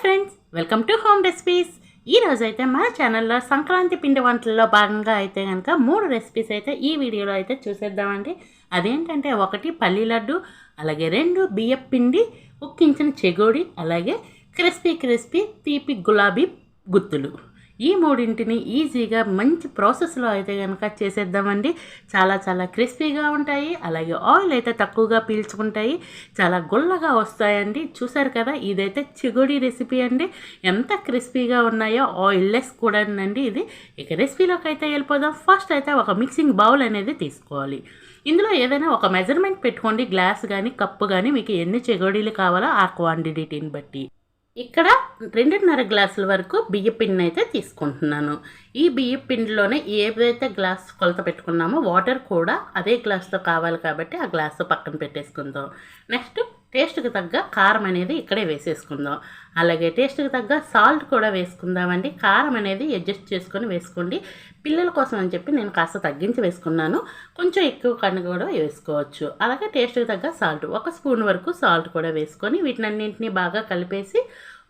Friends welcome to home recipes ఈ అయితే మన ఛానల్లో సంక్రాంతి పిండి వంటల్లో భాగంగా అయితే కనుక మూడు రెసిపీస్ అయితే ఈ వీడియోలో అయితే చూసేద్దామండి. అదేంటంటే ఒకటి పల్లి లడ్డు అలాగే రెండు బియ్యం పిండి ఉక్కించిన చెగోడి అలాగే క్రిస్పీ క్రిస్పీ తీపి గులాబీ గుత్తులు. ఈ మూడింటిని ఈజీగా మంచి ప్రాసెస్లో అయితే కనుక చేసేద్దామండి. చాలా చాలా క్రిస్పీగా ఉంటాయి. అలాగే ఆయిల్ అయితే తక్కువగా పీల్చుకుంటాయి. చాలా గుల్లగా వస్తాయండి. చూసారు కదా ఇదైతే చిగుడి రెసిపీ అండి. ఎంత క్రిస్పీగా ఉన్నాయో ఆయిల్లెస్ కూడా ఇది. ఇక రెసిపీలోకి అయితే వెళ్ళిపోదాం. ఫస్ట్ అయితే ఒక మిక్సింగ్ బౌల్ అనేది తీసుకోవాలి. ఇందులో ఏదైనా ఒక మెజర్మెంట్ పెట్టుకోండి. గ్లాస్ కానీ కప్పు కానీ మీకు ఎన్ని చెగోడీలు కావాలో ఆ క్వాంటిటీని బట్టి. ఇక్కడ రెండున్నర గ్లాసుల వరకు బియ్య పిండిని అయితే తీసుకుంటున్నాను. ఈ బియ్య పిండిలోనే ఏదైతే గ్లాస్ కొలత పెట్టుకున్నామో వాటర్ కూడా అదే గ్లాస్తో కావాలి కాబట్టి ఆ గ్లాస్ పక్కన పెట్టేసుకుందాం. నెక్స్ట్ టేస్ట్కి తగ్గ కారం అనేది ఇక్కడే వేసేసుకుందాం. అలాగే టేస్ట్కి తగ్గ సాల్ట్ కూడా వేసుకుందామండి. కారం అనేది అడ్జస్ట్ చేసుకొని వేసుకోండి. పిల్లల కోసం అని చెప్పి నేను కాస్త తగ్గించి వేసుకున్నాను. కొంచెం ఎక్కువ కన్ను కూడా వేసుకోవచ్చు. అలాగే టేస్ట్కి తగ్గ సాల్ట్ ఒక స్పూన్ వరకు సాల్ట్ కూడా వేసుకొని వీటినన్నింటినీ బాగా కలిపేసి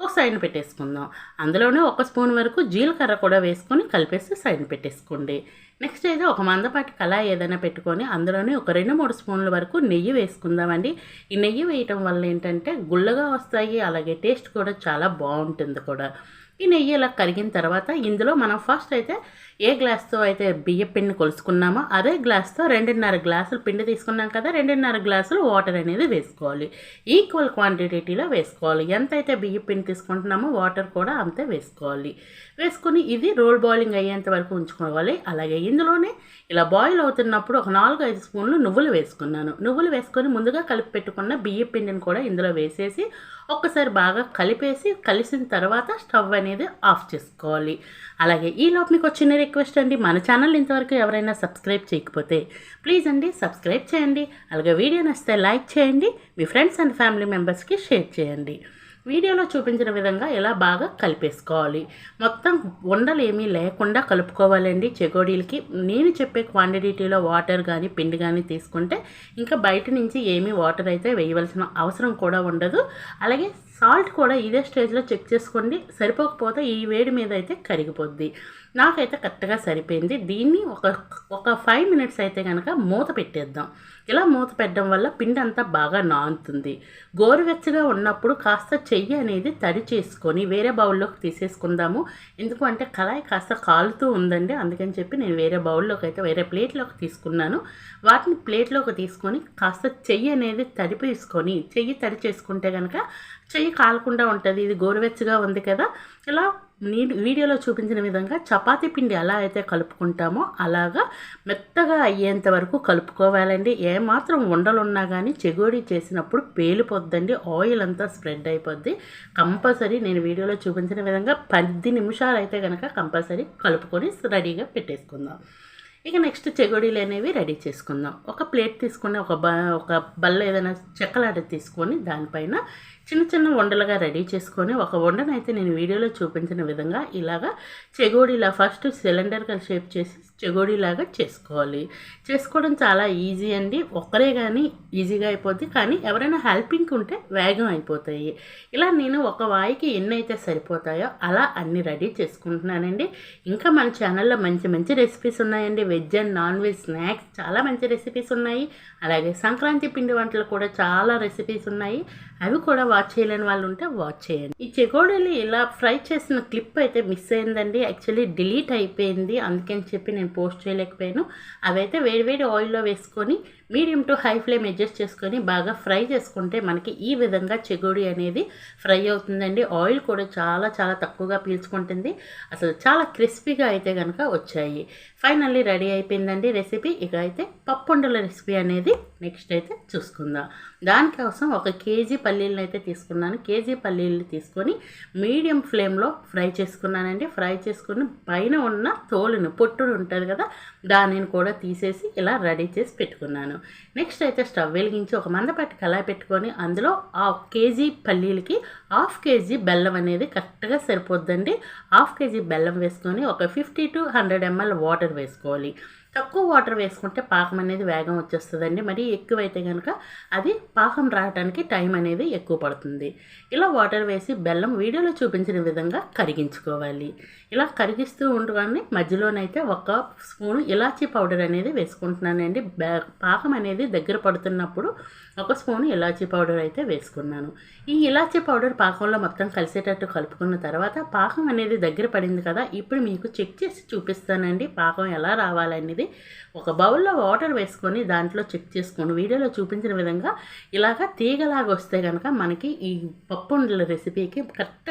ఒక సైడ్ పెట్టేసుకుందాం. అందులోనే ఒక స్పూన్ వరకు జీలకర్ర కూడా వేసుకొని కలిపేసి సైడ్ పెట్టేసుకోండి. నెక్స్ట్ అయితే ఒక మందపాటి కళాయి ఏదైనా పెట్టుకొని అందులోనే ఒక రెండు మూడు స్పూన్ల వరకు నెయ్యి వేసుకుందామండి. ఈ నెయ్యి వేయటం వల్ల ఏంటంటే గుల్లగా వస్తాయి అలాగే టేస్ట్ కూడా చాలా బాగుంటుంది కూడా. ఈ నెయ్యి ఇలా కరిగిన తర్వాత ఇందులో మనం ఫస్ట్ అయితే ఏ గ్లాస్తో అయితే బియ్య పిండి కొలుసుకున్నామో అదే గ్లాస్తో రెండున్నర గ్లాసులు పిండి తీసుకున్నాం కదా రెండున్నర గ్లాసులు వాటర్ అనేది వేసుకోవాలి. ఈక్వల్ క్వాంటిటీలో వేసుకోవాలి. ఎంత అయితే బియ్య పిండి తీసుకుంటున్నామో వాటర్ కూడా అంతే వేసుకోవాలి. వేసుకుని ఇది రోల్ బాయిలింగ్ అయ్యేంత వరకు ఉంచుకోవాలి. అలాగే ఇందులోనే ఇలా బాయిల్ అవుతున్నప్పుడు ఒక నాలుగు ఐదు స్పూన్లు నువ్వులు వేసుకున్నాను. నువ్వులు వేసుకొని ముందుగా కలిపి పెట్టుకున్న బియ్య పిండిని కూడా ఇందులో వేసేసి ఒక్కసారి బాగా కలిపేసి కలిసిన తర్వాత స్టవ్ అనేది ఆఫ్ చేసుకోవాలి. అలాగే ఈ లోపు మీకు వచ్చిన రిక్వెస్ట్ అండి. మన ఛానల్ ఇంతవరకు ఎవరైనా సబ్స్క్రైబ్ చేయకపోతే ప్లీజ్ అండి సబ్స్క్రైబ్ చేయండి. అలాగే వీడియో నచ్చితే లైక్ చేయండి. మీ ఫ్రెండ్స్ అండ్ ఫ్యామిలీ మెంబర్స్కి షేర్ చేయండి. వీడియోలో చూపించిన విధంగా ఇలా బాగా కలిపేసుకోవాలి. మొత్తం ఉండలు ఏమీ లేకుండా కలుపుకోవాలండి. చెగోడీలకి నేను చెప్పే క్వాంటిటీలో వాటర్ కానీ పిండి కానీ తీసుకుంటే ఇంకా బయట నుంచి ఏమీ వాటర్ అయితే వేయవలసిన అవసరం కూడా ఉండదు. అలాగే సాల్ట్ కూడా ఇదే స్టేజ్లో చెక్ చేసుకోండి. సరిపోకపోతే ఈ వేడి మీద అయితే కరిగిపోద్ది. నాకైతే కరెక్ట్గా సరిపోయింది. దీన్ని ఒక ఒక ఫైవ్ మినిట్స్ అయితే కనుక మూత పెట్టేద్దాం. ఇలా మూత పెట్టడం వల్ల పిండి అంతా బాగా నానుతుంది. గోరువెచ్చగా ఉన్నప్పుడు కాస్త చెయ్యి అనేది తడి చేసుకొని వేరే బౌల్లోకి తీసేసుకుందాము. ఎందుకు అంటే కళాయి కాస్త కాలుతూ ఉందండి. అందుకని చెప్పి నేను వేరే బౌల్లోకి అయితే వేరే ప్లేట్లోకి తీసుకున్నాను. వాటిని ప్లేట్లోకి తీసుకొని కాస్త చెయ్యి అనేది తడిపేసుకొని చెయ్యి తడి చేసుకుంటే కనుక చెయ్యి కాలకుండా ఉంటుంది. ఇది గోరువెచ్చగా ఉంది కదా. ఇలా వీడియోలో చూపించిన విధంగా చపాతీ పిండి ఎలా అయితే కలుపుకుంటామో అలాగా మెత్తగా అయ్యేంత వరకు కలుపుకోవాలండి. ఏమాత్రం ఉండలున్నా కానీ చెగోడి చేసినప్పుడు పేలిపోద్దండి. ఆయిల్ అంతా స్ప్రెడ్ అయిపోద్ది. కంపల్సరీ నేను వీడియోలో చూపించిన విధంగా పది నిమిషాలు అయితే కనుక కంపల్సరీ కలుపుకొని రెడీగా పెట్టేసుకుందాం. ఇక నెక్స్ట్ చెగోడీలు అనేవి రెడీ చేసుకుందాం. ఒక ప్లేట్ తీసుకుని ఒక బ ఒక బల్ల ఏదైనా చెక్కలాట తీసుకొని దానిపైన చిన్న చిన్న వండలుగా రెడీ చేసుకొని ఒక వండనైతే నేను వీడియోలో చూపించిన విధంగా ఇలాగా చెగోడీలా ఫస్ట్ సిలిండర్గా షేప్ చేసి చెగోడీలాగా చేసుకోవాలి. చేసుకోవడం చాలా ఈజీ అండి. ఒక్కరే కానీ ఈజీగా అయిపోద్ది. కానీ ఎవరైనా హెల్పింగ్ ఉంటే వేగం అయిపోతాయి. ఇలా నేను ఒక వాయికి ఎన్ని అయితే సరిపోతాయో అలా అన్ని రెడీ చేసుకుంటున్నానండి. ఇంకా మన ఛానల్లో మంచి మంచి రెసిపీస్ ఉన్నాయండి. Veg and non veg snacks చాలా మంచి రెసిపీస్ ఉన్నాయి. అలాగే సంక్రాంతి పిండి వంటలు కూడా చాలా రెసిపీస్ ఉన్నాయి. అవి కూడా వాచ్ చేయలేని వాళ్ళు ఉంటే వాచ్ చేయండి. ఈ చెగోడీలు ఇలా ఫ్రై చేసిన క్లిప్ అయితే మిస్ అయిందండి. యాక్చువల్లీ డిలీట్ అయిపోయింది. అందుకని చెప్పి నేను పోస్ట్ చేయలేకపోయాను. అవైతే వేడివేడి ఆయిల్లో వేసుకొని medium to high flame adjust చేసుకొని బాగా ఫ్రై చేసుకుంటే మనకి ఈ విధంగా చెగోడి అనేది ఫ్రై అవుతుందండి. ఆయిల్ కూడా చాలా చాలా తక్కువగా పీల్చుకుంటుంది. అసలు చాలా క్రిస్పీగా అయితే కనుక వచ్చాయి. ఫైనల్లీ రెడీ అయిపోయిందండి రెసిపీ. ఇక అయితే పప్పుండల రెసిపీ అనేది నెక్స్ట్ అయితే చూసుకుందాం. దానికోసం ఒక కేజీ పల్లీలను అయితే తీసుకున్నాను. కేజీ పల్లీలు తీసుకొని మీడియం ఫ్లేమ్లో ఫ్రై చేసుకున్నానండి. ఫ్రై చేసుకుని పైన ఉన్న తోలును పొట్టుడు ఉంటుంది కదా దానిని కూడా తీసేసి ఇలా రెడీ చేసి పెట్టుకున్నాను. నెక్స్ట్ అయితే స్టవ్ వెలిగించి ఒక మందపాటి కళాయి పెట్టుకొని అందులో ఆ కేజీ పల్లీలకి హాఫ్ కేజీ బెల్లం అనేది కరెక్ట్గా సరిపోద్దండి. హాఫ్ కేజీ బెల్లం వేసుకొని ఒక fifty to hundred ML water వేసుకోవాలి. తక్కువ వాటర్ వేసుకుంటే పాకం అనేది వేగం వచ్చేస్తుందండి. మరి ఎక్కువైతే కనుక అది పాకం రావడానికి టైం అనేది ఎక్కువ పడుతుంది. ఇలా వాటర్ వేసి బెల్లం వీడియోలో చూపించిన విధంగా కరిగించుకోవాలి. ఇలా కరిగిస్తూ ఉండగానే మధ్యలోనైతే ఒక స్పూన్ ఇలాచీ పౌడర్ అనేది వేసుకుంటున్నానండి. పాకం అనేది దగ్గర పడుతున్నప్పుడు ఒక స్పూన్ ఇలాచీ పౌడర్ అయితే వేసుకున్నాను. ఈ ఇలాచీ పౌడర్ పాకంలో మొత్తం కలిసేటట్టు కలుపుకున్న తర్వాత పాకం అనేది దగ్గర పడింది కదా ఇప్పుడు మీకు చెక్ చేసి చూపిస్తానండి పాకం ఎలా రావాలనేది. ఒక బౌల్లో వాటర్ వేసుకొని దాంట్లో చెక్ చేసుకొని వీడియోలో చూపించిన విధంగా ఇలాగ తీగలాగా వస్తే కనుక మనకి ఈ పప్పు ఉండల రెసిపీకి కరెక్ట్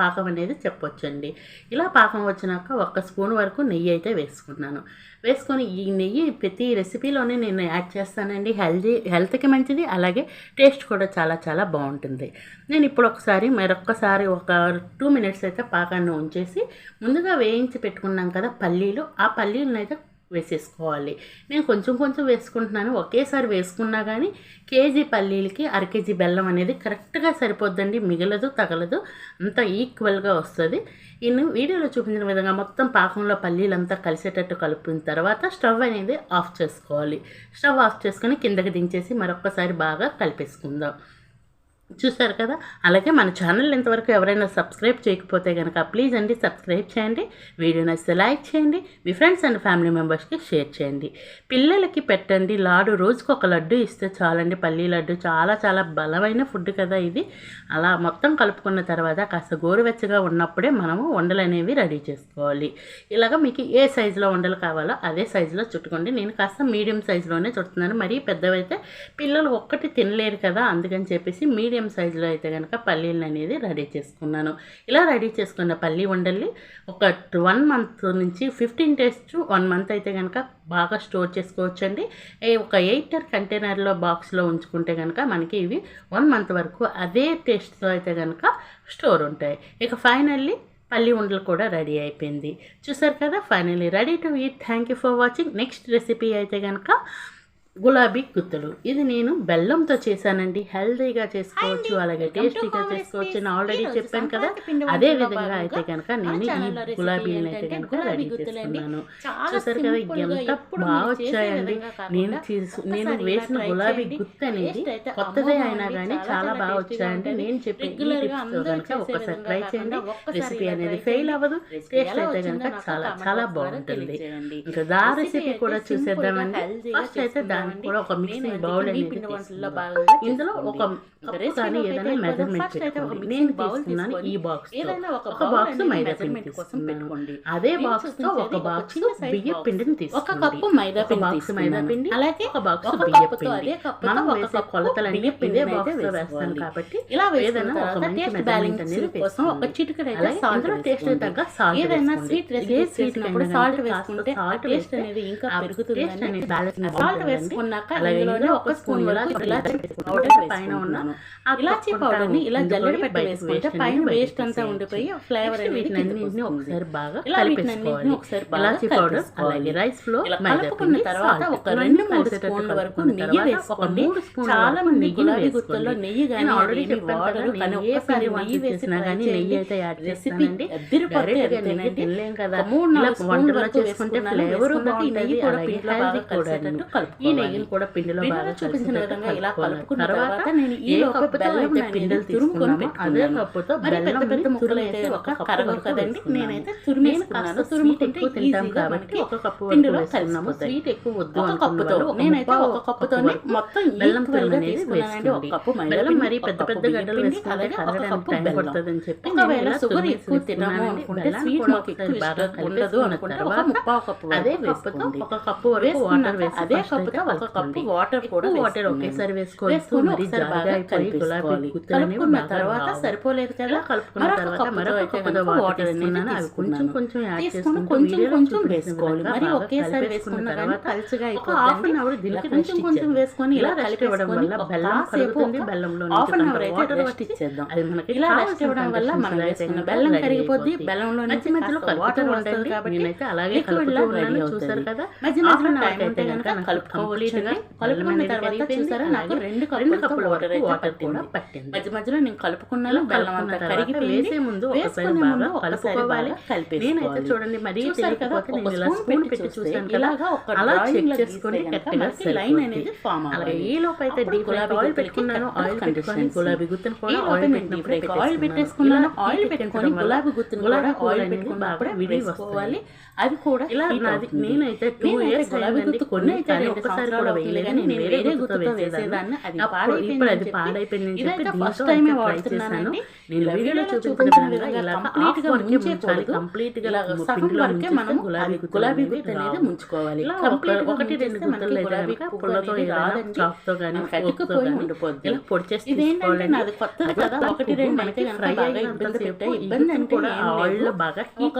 పాకం అనేది చెప్పొచ్చండి. ఇలా పాకం వచ్చినాక ఒక స్పూన్ వరకు నెయ్యి అయితే వేసుకున్నాను. వేసుకొని ఈ నెయ్యి ప్రతి రెసిపీలోనే నేను యాడ్ చేస్తానండి. హెల్దీ హెల్త్కి మంచిది అలాగే టేస్ట్ కూడా చాలా చాలా బాగుంటుంది. నేను ఇప్పుడు ఒకసారి మరొక్కసారి ఒక టూ మినిట్స్ అయితే పాకాన్ని ఉంచేసి ముందుగా వేయించి పెట్టుకున్నాం కదా పల్లీలు. ఆ పల్లీలను అయితే వేసేసుకోవాలి. నేను కొంచెం కొంచెం వేసుకుంటున్నాను. ఒకేసారి వేసుకున్నా కానీ కేజీ పల్లీలకి అర కేజీ బెల్లం అనేది కరెక్ట్గా సరిపోద్దండి. మిగలదు తగలదు. అంత ఈక్వల్గా వస్తుంది. నేను వీడియోలో చూపించిన విధంగా మొత్తం పాకంలో పల్లీలంతా కలిసేటట్టు కలిపిన తర్వాత స్టవ్ అనేది ఆఫ్ చేసుకోవాలి. స్టవ్ ఆఫ్ చేసుకొని కిందకి దించేసి మరొక్కసారి బాగా కలిపేసుకుందాం. చూసారు కదా? అలాగే మన ఛానల్ ఇంతవరకు ఎవరైనా సబ్స్క్రైబ్ చేయకపోతే కనుక ప్లీజ్ అండి సబ్స్క్రైబ్ చేయండి. వీడియో నచ్చితే లైక్ చేయండి. మీ ఫ్రెండ్స్ అండ్ ఫ్యామిలీ మెంబర్స్కి షేర్ చేయండి. పిల్లలకి పెట్టండి. లాడు రోజుకు ఒక లడ్డు ఇస్తే చాలండి. పల్లీ లడ్డు చాలా చాలా బలమైన ఫుడ్ కదా ఇది. అలా మొత్తం కలుపుకున్న తర్వాత కాస్త గోరువెచ్చగా ఉన్నప్పుడే మనము వండలు అనేవి రెడీ చేసుకోవాలి. ఇలాగ మీకు ఏ సైజులో వండలు కావాలో అదే సైజులో చుట్టుకోండి. నేను కాస్త మీడియం సైజులోనే చుడుతున్నాను. మరీ పెద్దవైతే పిల్లలు ఒక్కటి తినలేరు కదా. అందుకని చెప్పేసి మీడియం సైజులో అయితే కనుక పల్లీలను అనేది రెడీ చేసుకున్నాను. ఇలా రెడీ చేసుకున్న పల్లీ ఉండల్ని ఒక వన్ మంత్ నుంచి fifteen days to one month అయితే కనుక బాగా స్టోర్ చేసుకోవచ్చండి. అండి ఒక ఎయిటర్ కంటైనర్లో బాక్స్లో ఉంచుకుంటే కనుక మనకి ఇవి వన్ మంత్ వరకు అదే టేస్ట్తో అయితే కనుక స్టోర్ ఉంటాయి. ఇక ఫైనల్లీ పల్లి ఉండలు కూడా రెడీ అయిపోయింది. చూసారు కదా finally ready to eat. Thank you for watching. Next recipe అయితే కనుక గులాబీ గుత్తులు. ఇది నేను బెల్లంతో చేశానండి. హెల్తీగా చేసుకోవచ్చు అలాగే టేస్టీగా చేసుకోవచ్చు నేను ఆల్రెడీ చెప్పాను కదా. అదే విధంగా అయితే కనుక నేను ఈ గులాబీని అయితే కనుక రెడీ చేసుకున్నాను. చూసారు కదా ఎంత బాగా వచ్చాయండి. నేను నేను వేసిన గులాబీ గుత్తి అనేది కొత్తదే అయినా కానీ చాలా బాగా వచ్చాయండి. నేను చెప్పిన ఈ టిప్స్తో కనుక ఒకసారి ట్రై చేయండి. రెసిపీ అనేది ఫెయిల్ అవ్వదు. టేస్ట్ అయితే కనుక చాలా చాలా బాగుంటుంది. ఇంకా దా రెసిపీ కూడా చూసేద్దామండి. ఫస్ట్ అయితే దానికి కూడా ఒక మిక్సింగ్ బౌల్ అనేది. ఇందులో ఒక కానీ ఏదైనా మెజర్మెంట్ పెట్టుకోండి నేను తీసుకున్నాను ఈ బాక్స్ ఒక బాక్స్ మైదా పిండి తీసుకున్నాను అదే బాక్స్తో ఒక బాక్స్ బియ్య పిండిని ఒక తీసుకోండి కప్పు మైదా పిండి బాక్స్ మైదా పిండి అలాగే ఒక బాక్స్ ఒక బియ్య పిండి మనం ఒక వేసే కప్పు కొలతలన్నీ ఇదే బాక్స్లో వేస్తాం వేసుకోవాలి. కాబట్టి ఇలా ఏదైనా ఒక మంచి బ్యాలెన్స్ అనేది కోసం ఒక. చిటికెడు అయితే ఇందులో టేస్ట్. తగ్గ సాల్ట్ ఏదైనా. స్వీట్ రెసిపీ స్వీట్ సాల్ట్ వేసుకుంటే సాల్ట్ టేస్ట్ అనేది ఇంకా పెరుగుతుంది అనేది గా సాల్ట్ బాగుంటుందండి. ఇందులోనే ఇందులో ఒక స్పూన్ ఇలాచీ పైన ఉన్న వేసుకున్నాను ఆ ఇలాచీ పప్పు పౌడర్ని ఇలా జల్లెడ పెట్టి వేసుకుంటే పైన వేస్ట్ అంతా ఉండిపోయి. ఫ్లేవర్ వస్తుంది. ఒకసారి బాగా కలిపేసుకోవాలి ఒకసారి ఇలాచీ పౌడర్. అలాగే రైస్ ఫ్లో కలుపుకున్న తర్వాత. ఒక రెండు మూడు స్పూన్ల వరకు నెయ్యి వేసుకోండి. చాలా మంది గులాబీ. గుత్తుల్లో నెయ్యి కానీ చెప్పాను వాడరు. కానీ ఒక్కసారి నెయ్యి వంట వేసి చేసినా try కానీ నెయ్యి. అయితే యాడ్ రెసిపీ తినలేం కదా మూడు నాలుగు వరకు చేసుకుంటే. ఫ్లేవర్ నెయ్యి కూడా పిండిలో బాగా. కలిసేటట్టు. నెయ్యిని కూడా పిండిలో బాగా చూపించిన విధంగా ఇలా. కలుపుకున్న తర్వాత నేను ఈ ఏ లోపు కప్పుతో బెల్లం అయితే అనేది పిండిలు తురుముకొని అదే. కప్పుతో మరి పెద్ద పెద్ద ముక్కలు అయితే ఒక కరగవు కదండి. నేనైతే నేను తురిమేసుకున్నాను. తురుముకుంటే తింటాం కాబట్టి ఒక కప్పు పిండిలో కలిసిపోతాయి. స్వీట్ ఎక్కువ వద్దు ఒక కప్పుతో నేనైతే ఒక కప్పు కప్పుతోనే మొత్తం బెల్లం తురుము అనేది. ఒక. కప్పు బెల్లం మరి పెద్ద పెద్ద గడ్డలు వేసుకుంటే కరగడానికి టైం. పడుతుందని చెప్పి ఒకవేళ షుగర్ ఎక్కువ వేసుకున్నానండి. అనుకుంటే స్వీట్ మాకు ఎక్కువ బాగా ఉండదు అనుకుంటే ఒక ముప్పావు కప్పు అదే వేసుకోండి. ఒక కప్పు వరకు వాటర్ వేసి అదే కప్పుతో కప్పు. వాటర్ కూడా వాటర్. ఒకేసారి వేసుకొని ఒకసారి బాగా అనేవి కలుపుకున్న తర్వాత రావు. సరిపోలేదు కదా కలుపుకున్న తర్వాత మరొక కనుక వాటర్ అనేది అవి కొంచెం. కొంచెం యాడ్ చేసుకుంటూ కొంచెం కొంచెం వేసుకోవాలి మరి ఒకేసారి వేసుకున్నా కానీ తర్వాత పలుచగా హాఫ్ అన్ అవర్ దీనికి కొంచెం కొంచెం. వేసుకొని ఇలా ఇవ్వడం వల్ల బెల్లం కరుగుతుంది బెల్లంలో హాఫ్ అన్ అవర్ అయితే రెస్ట్ ఇచ్చేద్దాం అది మనకి ఇలా రెస్ట్ ఇవ్వడం వల్ల మనం వేసుకున్న బెల్లం కరిగిపోద్ది. బెల్లంలో మధ్య మధ్యలో వాటర్ ఉండండి కాబట్టి నేనైతే అలాగే కలుపుతూ చూసారు అవుతుంది. కదా మధ్య మధ్యలో టైం ఉంటే కనుక కనుక నాకు కలుపుకోవచ్చు కంప్లీట్గా కలుపుకున్న తర్వాత చూసారా? నాకు రెండు రెండు కప్పుల వాటర్ వాటర్ కూడా పట్టింది. మధ్య మధ్యలో నేను కలుపుకున్నాను బెల్లం అంతా కరిగి వేసే ముందు వేసుకునే ముందు కలుపుకోవాలి కలిపేసుకోవాలి. నేనైతే చూడండి మరీ కదా? ఒక ఇలా స్పూన్ పెట్టి చూసాను ఇలాగా ఒక అలా చెక్ చేసుకొని కరెక్ట్గా లైన్ అనేది ఫామ్ అవ్వాలి ఈ లోపు అయితే అప్పుడు ఫ్రై గులాబీ ఆయిల్ పెట్టుకున్నాను ఆయిల్ పెట్టుకొని. గులాబీ గుత్తులు ఈ కూడా ఆయిల్ పెట్టినప్పుడే ఆయిల్ పెట్టేసుకున్నాను. ఆయిల్ పెట్టుకొని గులాబీ గులాబీ కూడా ఆయిల్ అనేది పెట్టుకున్నప్పుడే బాగా విడి వేసుకోవాలి. అది కూడా ఇలా నాది. నేనైతే టూ ఇయర్స్ గులాబీ గుత్తు కొన్ని అయితే ఒకసారి కూడా అవుతుంది వేయలేదు కానీ నేను వేరే గుత్తుతో వేసేదాన్ని. అది ఇప్పుడు అది చెప్పి పాడైపోయిందని చెప్పి ఫస్ట్ టైమే వాడుతున్నానండి. చేశాను. నేను ఇలా వీడియోలో చూపించిన విధంగా ఇలా complete గా ముంచేయకూడదు. కంప్లీట్గా ఇలా పిండిలో వరకే మనం గులాబీ గులాబీ గుత్తు అనేది. ముంచుకోవాలి ఇలా గా ఒకటి రెండు గుత్తులు అయితే పుల్లతో రాదండి. చాక్తో కానీ fork తో కానీ ఉండిపోద్ది. ఇలా పొడి చేసి తీసుకోవాలండి. నాది కొత్తది కదా ఒకటి రెండు మనకి ఫ్రై బాగా ఇబ్బంది ఈ ఇబ్బంది అంటే కూడా ఆయిల్. లో బాగా ఒక.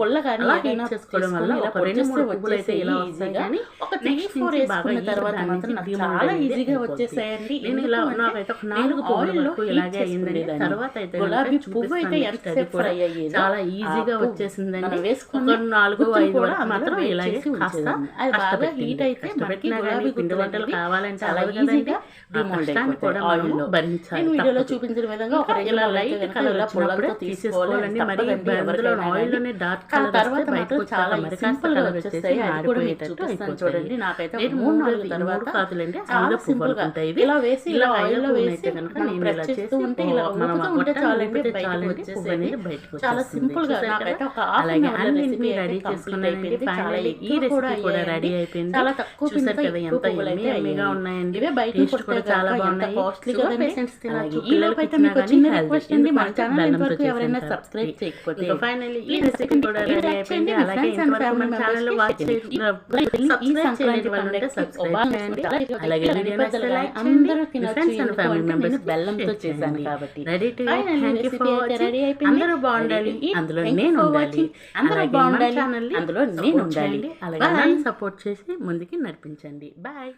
పుల్ల కానీ చేసుకోవడం వల్ల ఇలా ఒక రెండు మూడు పొడి పువ్వులు అయితే ఇలా వస్తాయి కానీ ఒక నెక్స్ట్ ఫోర్ బాగా వేసుకున్న తర్వాత మాత్రం నాకు చాలా ఈజీగా. వచ్చేసాయండి నేను ఇలా నాకైతే ఒక నాలుగు heat ఇలాగే అయిందండి. తర్వాత అయితే గులాబీ పువ్వు అయితే ఎంత ఫ్రై అయ్యేదో చాలా ఈజీగా వచ్చేసిందండి వేసుకున్న నాలుగు ఐదు కూడా మాత్రం ఇలాగే కాస్త. అది బాగా heat అయితే మనకి గులాబీ పిండి వంటలు కావాలంటే చాలా. ఈజీగా కష్టాన్ని కూడా ఆయిల్లో. భరించాలి వీడియోలో. చూపించిన విధంగా ఒక ఇలా లైట్ కలర్ పుల్లలతో తీసేసుకోవాలండి మరి అందులో ఎవరికైనా ఆయిల్లోనే డార్క్ కలర్ తర్వాత చాలా సింపుల్గా వచ్చేస్తాయి అది కూడా చూపిస్తాను. చూడండి నాకైతే మూడు నాలుగు తర్వాత కాదులేండి చాలా సింపుల్గా. ఇలా వేసి ఇలా ఆయిల్ ప్రెస్ చేస్తూ ఉంటే ఇలా మనం ఉంటే చాలండి వచ్చేసేది. బయటకు చాలా. సింపుల్గా నాకైతే కదా? ఒక అలాగే రెడీ చేసుకున్నానండి అయిపోయింది చాలా ఈ రెసిపీ కూడా రెడీ. అయిపోయింది చాలా తక్కువ చూసారు కదా ఎంత ఎమ్మీగా అయ్యాయి. ఉన్నాయండి ఇవే బయట కూడా చాలా బాగున్నాయి కాస్ట్లీ. పేషెంట్స్ అలాగే ఈ పిల్లలకి లోపు అయితే ఇచ్చినా మీకు కానీ చిన్న healthy. రిక్వెస్ట్ అండి మన ఎందుకంటే ఛానల్ బెల్లంతో ఇంతవరకు ఎవరైనా సబ్స్క్రైబ్. చేయకపోతే ఈ రెసిపీ కూడా రెడీ. అయిపోయింది అలాగే ఇంతవరకు మన ఛానల్ వాచ్ సబ్స్క్రైబ్ వాళ్ళు సబ్స్క్రైబ్ ఒబామా చేయండి చూడాలి. అలాగే ఇక్కడ వీడియో పెద్దలు నచ్చితే లైక్ అందరూ చేయండి తినొచ్చు. ఫ్రెండ్స్ అండ్ ఎందుకు ఫ్యామిలీ అంటే మెంబర్స్ బెల్లంతో చేశాను కాబట్టి. Ready to for watching. అందరూ బాగుండాలి. అందులో నేను ఉండాలి. అందరూ బాగుండాలి. అందులో నేను ఉండాలి. అలాగే సపోర్ట్ చేసి ముందుకి నడిపించండి బాయ్